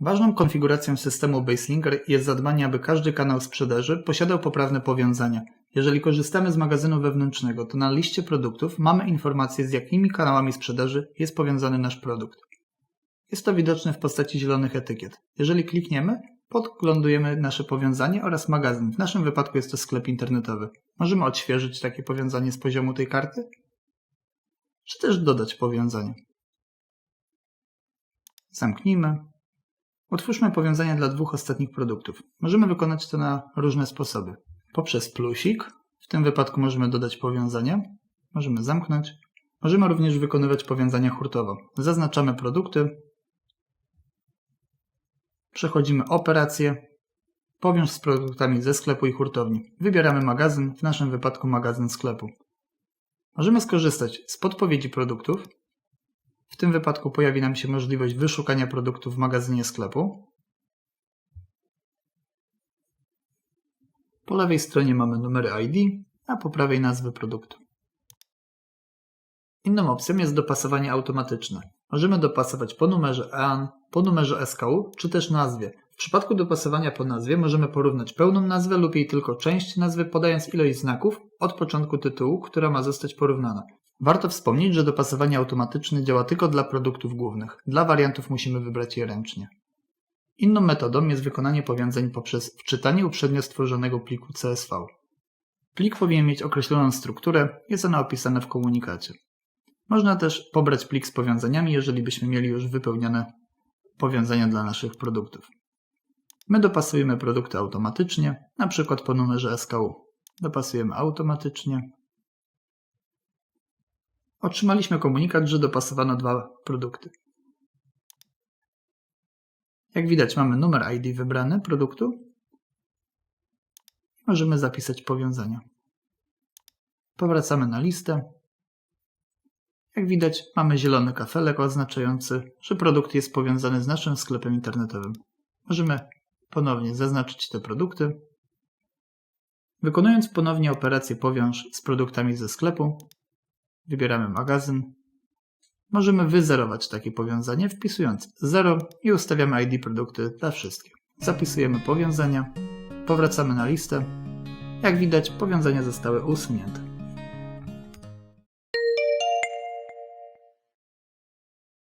Ważną konfiguracją systemu Baselinker jest zadbanie, aby każdy kanał sprzedaży posiadał poprawne powiązania. Jeżeli korzystamy z magazynu wewnętrznego, to na liście produktów mamy informację, z jakimi kanałami sprzedaży jest powiązany nasz produkt. Jest to widoczne w postaci zielonych etykiet. Jeżeli klikniemy, podglądujemy nasze powiązanie oraz magazyn. W naszym wypadku jest to sklep internetowy. Możemy odświeżyć takie powiązanie z poziomu tej karty, czy też dodać powiązanie. Zamknijmy. Utwórzmy powiązania dla dwóch ostatnich produktów. Możemy wykonać to na różne sposoby. Poprzez plusik, w tym wypadku możemy dodać powiązanie, możemy zamknąć. Możemy również wykonywać powiązania hurtowo. Zaznaczamy produkty, przechodzimy operację, powiąż z produktami ze sklepu i hurtowni. Wybieramy magazyn, w naszym wypadku magazyn sklepu. Możemy skorzystać z podpowiedzi produktów. W tym wypadku pojawi nam się możliwość wyszukania produktów w magazynie sklepu. Po lewej stronie mamy numery ID, a po prawej nazwy produktu. Inną opcją jest dopasowanie automatyczne. Możemy dopasować po numerze EAN, po numerze SKU, czy też nazwie. W przypadku dopasowania po nazwie możemy porównać pełną nazwę lub jej tylko część nazwy, podając ilość znaków od początku tytułu, która ma zostać porównana. Warto wspomnieć, że dopasowanie automatyczne działa tylko dla produktów głównych. Dla wariantów musimy wybrać je ręcznie. Inną metodą jest wykonanie powiązań poprzez wczytanie uprzednio stworzonego pliku CSV. Plik powinien mieć określoną strukturę, jest ona opisana w komunikacie. Można też pobrać plik z powiązaniami, jeżeli byśmy mieli już wypełnione powiązania dla naszych produktów. My dopasujemy produkty automatycznie, na przykład po numerze SKU. Dopasujemy automatycznie. Otrzymaliśmy komunikat, że dopasowano dwa produkty. Jak widać mamy numer ID wybrany produktu. Możemy zapisać powiązania. Powracamy na listę. Jak widać mamy zielony kafelek oznaczający, że produkt jest powiązany z naszym sklepem internetowym. Możemy ponownie zaznaczyć te produkty. Wykonując ponownie operację powiąż z produktami ze sklepu, wybieramy magazyn. Możemy wyzerować takie powiązanie wpisując 0 i ustawiamy ID produkty dla wszystkich. Zapisujemy powiązania, powracamy na listę. Jak widać powiązania zostały usunięte.